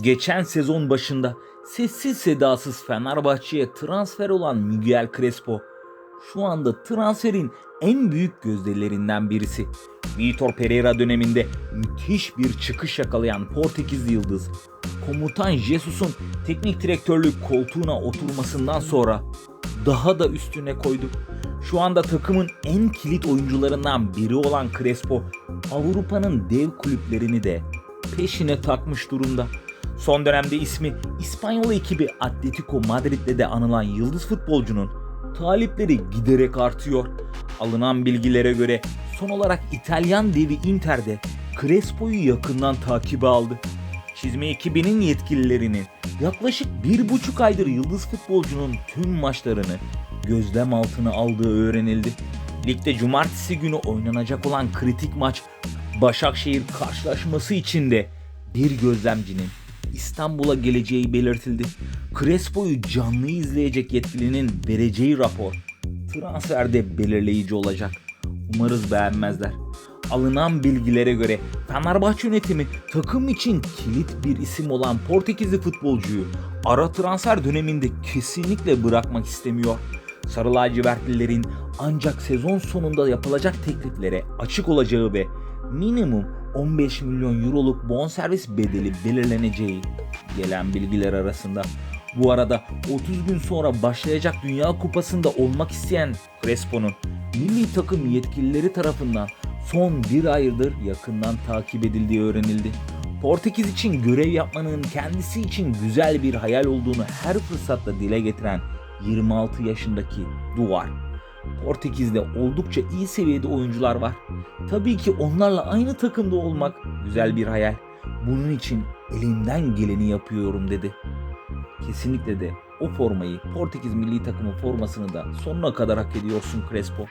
Geçen sezon başında sessiz sedasız Fenerbahçe'ye transfer olan Miguel Crespo şu anda transferin en büyük gözdelerinden birisi. Vitor Pereira döneminde müthiş bir çıkış yakalayan Portekizli yıldız, komutan Jesus'un teknik direktörlük koltuğuna oturmasından sonra daha da üstüne koydu. Şu anda takımın en kilit oyuncularından biri olan Crespo, Avrupa'nın dev kulüplerini de peşine takmış durumda. Son dönemde ismi İspanyol ekibi Atletico Madrid'de de anılan yıldız futbolcunun talipleri giderek artıyor. Alınan bilgilere göre son olarak İtalyan devi Inter'de Crespo'yu yakından takibe aldı. Çizme ekibinin yetkililerinin yaklaşık bir buçuk aydır yıldız futbolcunun tüm maçlarını gözlem altına aldığı öğrenildi. Ligde cumartesi günü oynanacak olan kritik maç Başakşehir karşılaşması için de bir gözlemcinin İstanbul'a geleceği belirtildi. Crespo'yu canlı izleyecek yetkilinin vereceği rapor transferde belirleyici olacak. Umarız beğenmezler. Alınan bilgilere göre Fenerbahçe yönetimi takım için kilit bir isim olan Portekizli futbolcuyu ara transfer döneminde kesinlikle bırakmak istemiyor. Sarı lacivertlilerin ancak sezon sonunda yapılacak tekliflere açık olacağı ve minimum 15 milyon euroluk bonservis bedeli belirleneceği gelen bilgiler arasında. Bu arada 30 gün sonra başlayacak Dünya Kupası'nda olmak isteyen Crespo'nun milli takım yetkilileri tarafından son bir aydır yakından takip edildiği öğrenildi. Portekiz için görev yapmanın kendisi için güzel bir hayal olduğunu her fırsatta dile getiren 26 yaşındaki Duvar. Portekiz'de oldukça iyi seviyede oyuncular var. Tabii ki onlarla aynı takımda olmak güzel bir hayal. Bunun için elimden geleni yapıyorum dedi. Kesinlikle de o formayı Portekiz milli takımı formasını da sonuna kadar hak ediyorsun Crespo.